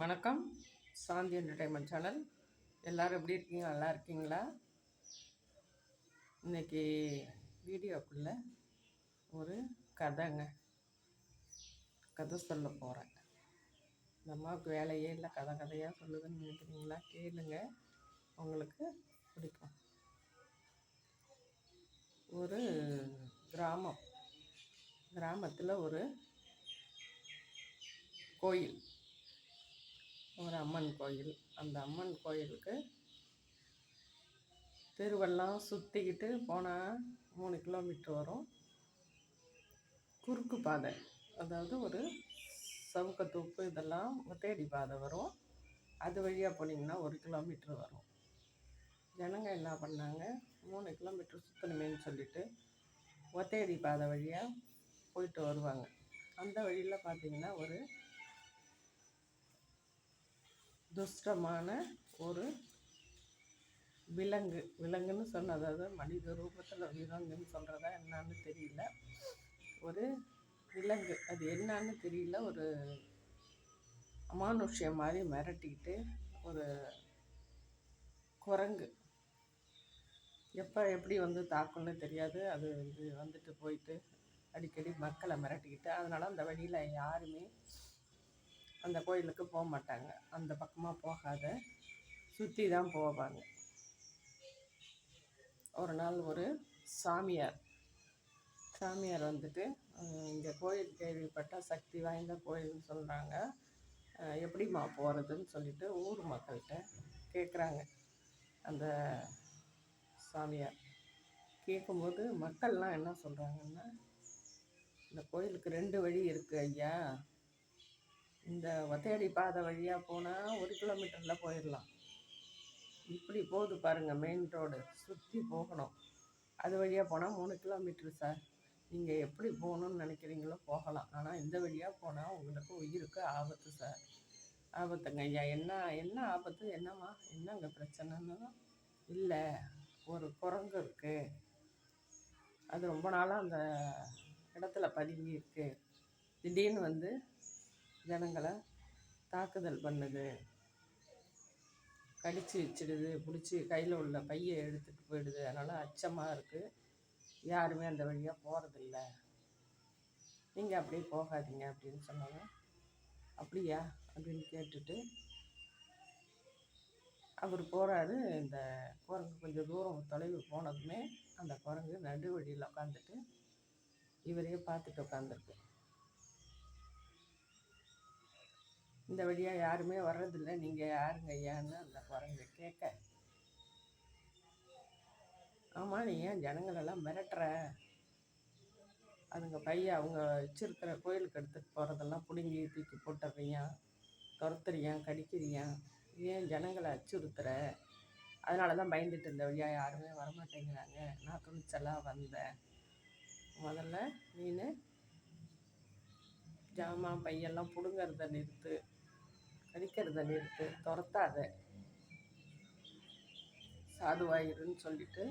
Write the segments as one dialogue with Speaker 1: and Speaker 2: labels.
Speaker 1: வணக்கம் சாந்தி entertainment channel எல்லோரும் எப்படி இருக்கீங்க நல்லா இருக்கீங்களா இன்றைக்கி வீடியோக்குள்ளே ஒரு கதைங்க கதை சொல்ல போகிறேன் இந்த அம்மாவுக்கு வேலையே இல்லை கதை கதையாக சொல்லுதுன்னு நினைக்கிறீங்களா கேளுங்க உங்களுக்கு பிடிக்கும் ஒரு கிராமம் கிராமத்தில் ஒரு கோயில் ஒரு அம்மன் கோயில் அந்த அம்மன் கோயிலுக்கு தெருவெல்லாம் சுற்றிக்கிட்டு போனால் மூணு கிலோமீட்டர் வரும் குறுக்கு பாதை அதாவது ஒரு சவுக்கத்தோப்பு இதெல்லாம் தேடி பாதை வரும் அது வழியாக போனீங்கன்னா ஒரு கிலோமீட்டர் வரும் ஜனங்க என்ன பண்ணாங்க மூணு கிலோமீட்டர் சுற்றணுமேன்னு சொல்லிட்டு ஒத்தேடி பாதை வழியாக போயிட்டு வருவாங்க அந்த வழியில் பார்த்தீங்கன்னா ஒரு துஷ்டமான ஒரு விலங்கு விலங்குன்னு சொன்ன அதாவது மனித ரூபத்தில் விலங்குன்னு சொல்கிறதா என்னான்னு தெரியல ஒரு விலங்கு அது என்னான்னு தெரியல ஒரு அமானுஷ்ய மாதிரி மிரட்டிக்கிட்டு ஒரு குரங்கு எப்போ எப்படி வந்து தாக்கும்னு தெரியாது அது வந்து வந்துட்டு போயிட்டு அடிக்கடி மக்களை மிரட்டிக்கிட்டு அதனால் அந்த வழியில் யாருமே அந்த கோயிலுக்கு போக மாட்டாங்க அந்த பக்கமாக போகாத சுற்றி தான் போவாங்க ஒரு நாள் ஒரு சாமியார் சாமியார் வந்துட்டு இந்த கோயில் கேள்விப்பட்டால் சக்தி வாய்ந்த கோயில்னு சொல்கிறாங்க எப்படிம்மா போகிறதுன்னு சொல்லிட்டு ஊர் மக்கள்கிட்ட கேட்குறாங்க அந்த சாமியார் கேட்கும்போது மக்கள்லாம் என்ன சொல்கிறாங்கன்னா இந்த கோயிலுக்கு ரெண்டு வழி இருக்குது ஐயா இந்த ஒத்தையடி பாதை வழியாக போனால் ஒரு கிலோமீட்டரில் போயிடலாம் இப்படி போகுது பாருங்கள் மெயின் ரோடு சுற்றி போகணும் அது வழியாக போனால் மூணு கிலோமீட்ரு சார் நீங்கள் எப்படி போகணும்னு நினைக்கிறீங்களோ போகலாம் ஆனால் இந்த வழியாக போனால் உங்களுக்கு உயிருக்கு ஆபத்து சார் ஆபத்துங்க ஐயா என்ன என்ன ஆபத்து என்னம்மா என்னங்க பிரச்சனைன்னு இல்லை ஒரு குரங்கு இருக்குது அது ரொம்ப நாளாக அந்த இடத்துல பதுங்கி இருக்குது திடீர்னு வந்து ஜனங்களை தாக்குதல் பண்ணுது கடித்து வச்சிடுது பிடிச்சி கையில் உள்ள பையை எடுத்துகிட்டு போயிடுது அதனால் அச்சமாக இருக்குது யாருமே அந்த வழியாக போகிறதில்ல நீங்கள் அப்படியே போகாதீங்க அப்படின்னு சொன்னாங்க அப்படியா அப்படின்னு கேட்டுட்டு அவர் போகிறாரு இந்த குரங்கு கொஞ்சம் தூரம் தொலைவு போனதுமே அந்த குரங்கு நடு வழியில் உட்காந்துட்டு இவரையே பார்த்துட்டு உட்காந்துருக்கு இந்த வழியாக யாருமே வர்றதில்லை நீங்கள் யாருங்க ஐயான்னு அந்த குரங்கு கேட்க ஆமாம் நீ ஏன் ஜனங்களெல்லாம் மிரட்டுற அதுங்க பையன் அவங்க வச்சுருக்கிற கோயிலுக்கு எடுத்துகிட்டு போகிறதெல்லாம் பிடுங்கி தூக்கி போட்டுறீங்க துரத்துறியான் கடிக்கிறியான் ஏன் ஜனங்களை அச்சுறுத்துற அதனால தான் பயந்துட்டு இருந்த வழியாக யாருமே வரமாட்டேங்கிறாங்க நான் துணிச்சலாக வந்தேன் முதல்ல நீ ஜாமான் பையெல்லாம் பிடுங்கிறத நிறுத்து அடிக்கிறத நிறுத்து துரத்தாத சாதுவாயிருன்னு சொல்லிட்டு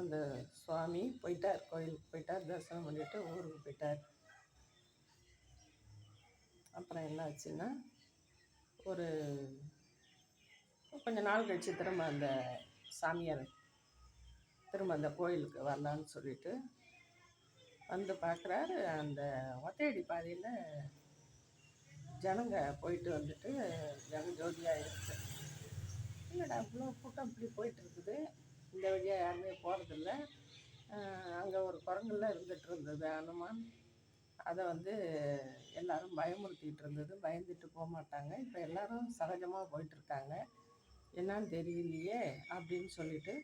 Speaker 1: அந்த சுவாமி போயிட்டார் கோயிலுக்கு போயிட்டார் தரிசனம் பண்ணிட்டு ஊருக்கு போயிட்டார் அப்புறம் என்ன ஆச்சுன்னா ஒரு கொஞ்சம் நாள் கழிச்சு திரும்ப அந்த சாமியார் திரும்ப அந்த கோயிலுக்கு வரலான்னு சொல்லிட்டு வந்து பார்க்குறாரு அந்த ஒத்தையடி பாதையில் ஜனங்க போயிட்டு வந்துட்டு ஜன ஜோதியாக இருக்குது இல்லைடா இவ்வளோ கூட்டம் இப்படி போயிட்டு இருக்குது இந்த வழியாக யாருமே போகிறதில்ல அங்கே ஒரு குரங்குலாம் இருந்துகிட்டு இருந்தது அனுமான் அதை வந்து எல்லாரும் பயமுறுத்திட்டு இருந்தது பயந்துட்டு போக மாட்டாங்க இப்போ எல்லாரும் சகஜமாக போயிட்டுருக்காங்க என்னான்னு தெரியலையே அப்படின்னு சொல்லிட்டு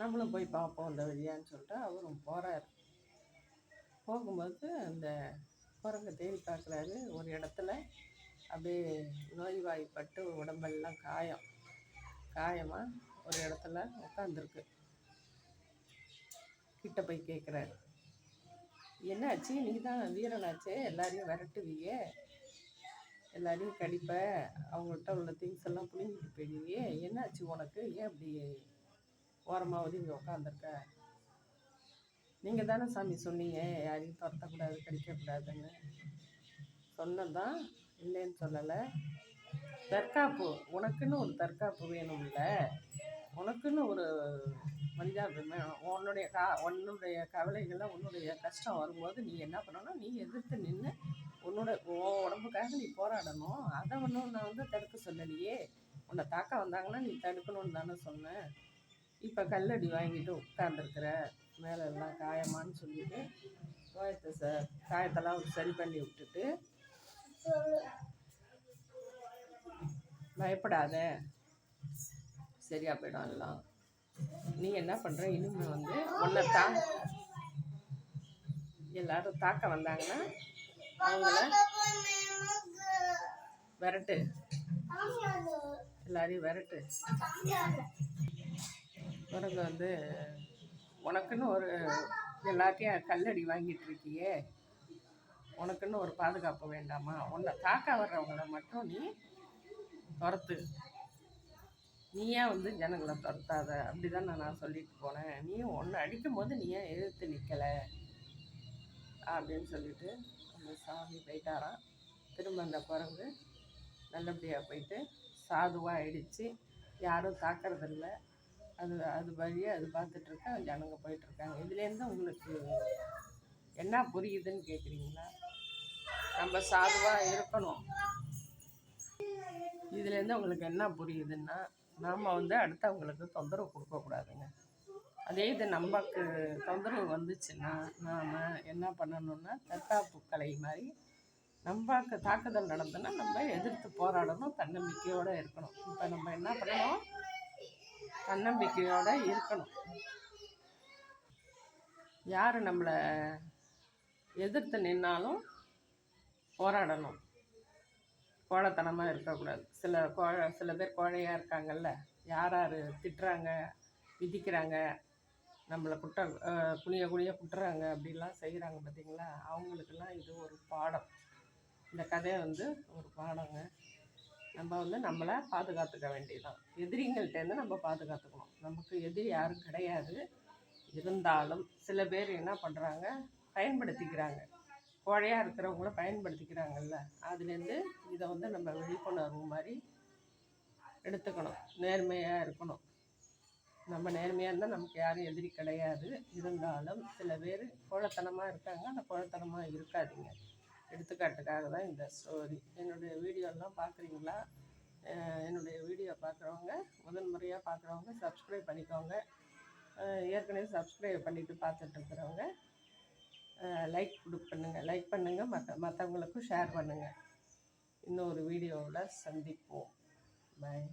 Speaker 1: நம்மளும் போய் பார்ப்போம் இந்த வழியான்னு சொல்லிட்டு அவரும் போகிறார் போகும்போது அந்த போகிறவங்க தேடி பார்க்குறாரு ஒரு இடத்துல அப்படியே நோய்வாய்ப்பட்டு உடம்பெல்லாம் காயம் காயமாக ஒரு இடத்துல உட்காந்துருக்கு கிட்ட போய் கேட்குறாரு என்னாச்சு நீ தான் வீரனாச்சு எல்லாரையும் விரட்டுவியே எல்லாரையும் கடிப்ப அவங்கள்ட்ட உள்ள திங்ஸ் எல்லாம் புழுங்கிட்டு போயிடுவியே என்னாச்சு உனக்கு ஏன் அப்படி ஓரமாவது இங்கே உட்காந்துருக்க நீங்கள் தானே சாமி சொன்னீங்க யாரையும் துரத்தக்கூடாது கடிக்கக்கூடாதுன்னு சொன்னதான் இல்லைன்னு சொல்லலை தற்காப்பு உனக்குன்னு ஒரு தற்காப்பு வேணும்ல உனக்குன்னு ஒரு மனிதன் வேணும் உன்னுடைய கா உன்னுடைய கவலைகளை உன்னுடைய கஷ்டம் வரும்போது நீ என்ன பண்ணணும் நீ எதிர்த்து நின்று உன்னோட உடம்புக்காக நீ போராடணும் அதை ஒன்றும் நான் வந்து தடுக்க சொல்லலையே உன்னை தாக்க வந்தாங்கன்னா நீ தடுக்கணும்னு தானே சொன்னேன் இப்போ கல்லடி வாங்கிட்டு உட்காந்துருக்குற மேலே எல்லாம் காயமான்னு சொல்லிட்டு கோயத்தை ச காயத்தெல்லாம் சரி பண்ணி விட்டுட்டு பயப்படாத சரியா போயிடும் எல்லாம் நீ என்ன பண்ற இனிமே வந்து ஒன்றை தா எல்லாரும் தாக்க வந்தாங்கன்னா அவங்கள விரட்டு எல்லாரையும் விரட்டு பிறகு வந்து உனக்குன்னு ஒரு எல்லாத்தையும் கல்லடி வாங்கிட்டு இருக்கியே உனக்குன்னு ஒரு பாதுகாப்பு வேண்டாமா உன்னை தாக்க வர்றவங்கள மட்டும் நீ துரத்து நீயா வந்து ஜனங்களை துரத்தாத அப்படி தான் நான் சொல்லிட்டு போனேன் நீ ஒன்று அடிக்கும் போது நீ ஏன் எழுத்து நிற்கலை அப்படின்னு சொல்லிட்டு அந்த சாமி போயிட்டாராம் திரும்ப அந்த குரங்கு நல்லபடியாக போயிட்டு சாதுவாக ஆயிடுச்சு யாரும் தாக்கிறதில்லை அது அது வழியாக அது பார்த்துட்ருக்கேன் ஜனங்க போயிட்டுருக்காங்க இதுலேருந்து உங்களுக்கு என்ன புரியுதுன்னு கேட்குறீங்களா நம்ம சாதுவாக இருக்கணும் இதுலேருந்து உங்களுக்கு என்ன புரியுதுன்னா நாம் வந்து அடுத்தவங்களுக்கு தொந்தரவு கொடுக்கக்கூடாதுங்க அதே இது நமக்கு தொந்தரவு வந்துச்சுன்னா நாம் என்ன பண்ணணும்னா தற்காப்பு கலை மாதிரி நம்மக்கு தாக்குதல் நடந்ததுன்னா நம்ம எதிர்த்து போராடணும் தன்னம்பிக்கையோடு இருக்கணும் இப்போ நம்ம என்ன பண்ணணும் தன்னம்பிக்கையோடு இருக்கணும் யார் நம்மளை எதிர்த்து நின்னாலும் போராடணும் கோழைத்தனமாக இருக்கக்கூடாது சில கோழை சில பேர் கோழையாக இருக்காங்கல்ல யார் யார் திட்டுறாங்க விதிக்கிறாங்க நம்மளை குட்ட குனிய குனிய குட்டுறாங்க அப்படிலாம் செய்கிறாங்க பார்த்தீங்களா அவங்களுக்கெல்லாம் இது ஒரு பாடம் இந்த கதையை வந்து ஒரு பாடங்க நம்ம வந்து நம்மளை பாதுகாத்துக்க வேண்டியதுதான் எதிரிங்கள்ட்டேருந்து நம்ம பாதுகாத்துக்கணும் நமக்கு எதிரி யாரும் கிடையாது இருந்தாலும் சில பேர் என்ன பண்ணுறாங்க பயன்படுத்திக்கிறாங்க இருக்கிறவங்க இருக்கிறவங்கள பயன்படுத்திக்கிறாங்கல்ல அதுலேருந்து இதை வந்து நம்ம விழிப்புணர்வு மாதிரி எடுத்துக்கணும் நேர்மையாக இருக்கணும் நம்ம நேர்மையாக இருந்தால் நமக்கு யாரும் எதிரி கிடையாது இருந்தாலும் சில பேர் கோழத்தனமாக இருக்காங்க அந்த கோழத்தனமாக இருக்காதிங்க எடுத்துக்காட்டுக்காக தான் இந்த ஸ்டோரி என்னுடைய வீடியோலாம் பார்க்குறீங்களா என்னுடைய வீடியோ பார்க்குறவங்க முதல் முறையாக பார்க்குறவங்க சப்ஸ்கிரைப் பண்ணிக்கோங்க ஏற்கனவே சப்ஸ்கிரைப் பண்ணிவிட்டு பார்த்துட்ருக்குறவங்க லைக் கொடுக்க பண்ணுங்கள் லைக் பண்ணுங்கள் மற்ற மற்றவங்களுக்கும் ஷேர் பண்ணுங்கள் இன்னொரு வீடியோவில் சந்திப்போம் பாய்